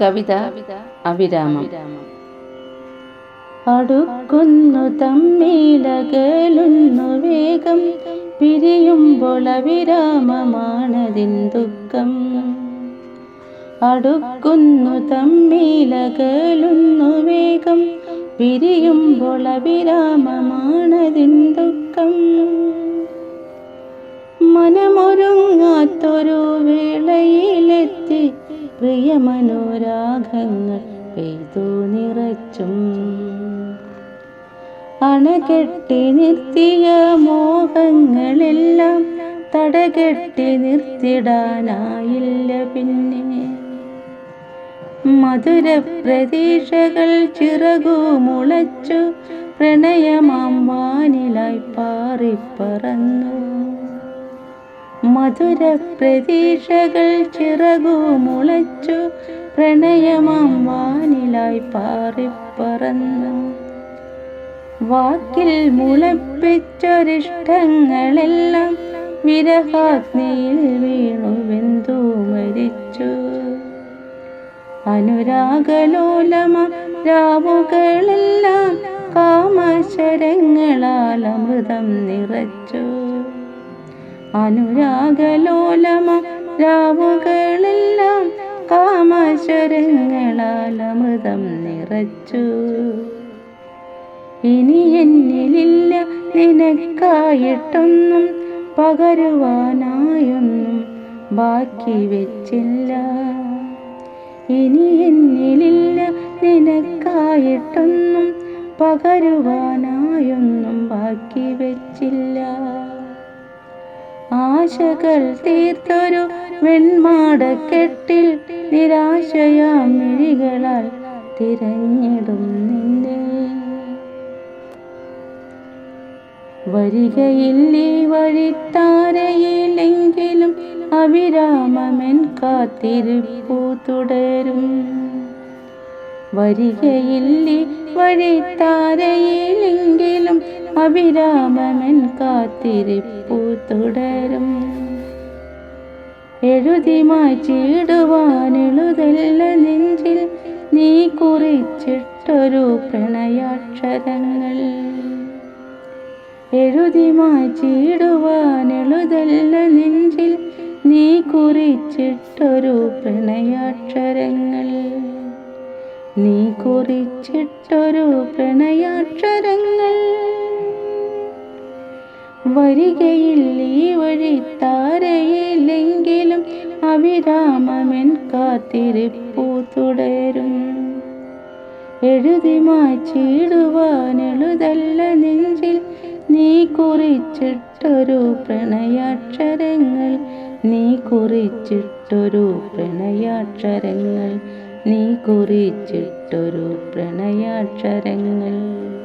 കവിത അവിരാമം അടുക്കുന്നു തമ്മിലകലുന്നു വേഗം പിരിയുമ്പോൾ അവിരാമമാണതിൻ ദുഃഖം. അടുക്കുന്നു തമ്മിലകലുന്നു വേഗം പിരിയുമ്പോൾ അവിരാമമാണതിൻ ദുഃഖം. മനമൊരുങ്ങാത്തൊരു വേളയിലെത്തി പ്രിയമനോരാഗങ്ങൾ പെയ്തു നിറച്ചും. അണകെട്ടി നിർത്തിയ മോഹങ്ങളെല്ലാം തടകെട്ടി നിർത്തിടാനായില്ല പിന്നെ. മധുര പ്രതീക്ഷകൾ ചിറകു മുളച്ചു പ്രണയമാം വാനിലായി പാറിപ്പറന്നു. മധുര പ്രതീക്ഷകൾ ചിറകു മുളച്ചു പ്രണയമാം വാനിലായി പാറിപ്പറന്നു. വാക്കിൽ മുളപ്പിച്ചൊരിഷ്ടങ്ങളെല്ലാം വിരഹാഗ്നിയിൽ വീണു വെന്തു മരിച്ചു. അനുരാഗലോലമ രാവുകളെല്ലാം കാമശരങ്ങളാൽ അമൃതം നിറച്ചു. അനുരാഗലോലമ രാവുകളെല്ലാം കാമശരങ്ങളാൽ അമൃതം നിറച്ചു. ഇനി എന്നിലില്ല നിനക്കായിട്ടൊന്നും പകരുവാനായൊന്നും ബാക്കി വെച്ചില്ല. ഇനി എന്നിലില്ല നിനക്കായിട്ടൊന്നും പകരുവാനായൊന്നും ബാക്കി വെച്ചില്ല. ആശകൾ തീർത്തൊരു വെൺമാടക്കെട്ടിൽ നിരാശയാം മിഴികളാൽ തിരഞ്ഞിടും നിന്നെ. വരികയില്ലേ വഴിത്താരയിലെങ്കിലും അവിരാമമെൻ കാത്തിരിപ്പു തുടരും. വരികയില്ലേ വഴിത്താരയിലെങ്കിലും അവിരാമമെൻ കാത്തിരിപ്പു തുടരും. എഴുതി മാറ്റിയിടുവാനെഴുതല്ല നെഞ്ചിൽ നീ കുറിച്ചിട്ടൊരു പ്രണയാക്ഷരങ്ങൾ. എഴുതി മാറ്റിയിടുവാനെഴുതല്ല നെഞ്ചിൽ നീ കുറിച്ചിട്ടൊരു പ്രണയാക്ഷരങ്ങൾ. നീ കുറിച്ചിട്ടൊരു പ്രണയാക്ഷരങ്ങൾ. വരികയിൽ ഈ വഴി താരയില്ലെങ്കിലും അവിരാമമെൻ കാത്തിരിപ്പു തുടരും. എഴുതി മാറ്റിയിടുവാനെഴുതല്ല നെഞ്ചിൽ നീ കുറിച്ചിട്ടൊരു പ്രണയാക്ഷരങ്ങൾ നീ കുറിച്ചിട്ടൊരു പ്രണയാക്ഷരങ്ങൾ നീ കുറിച്ചിട്ടൊരു പ്രണയാക്ഷരങ്ങൾ.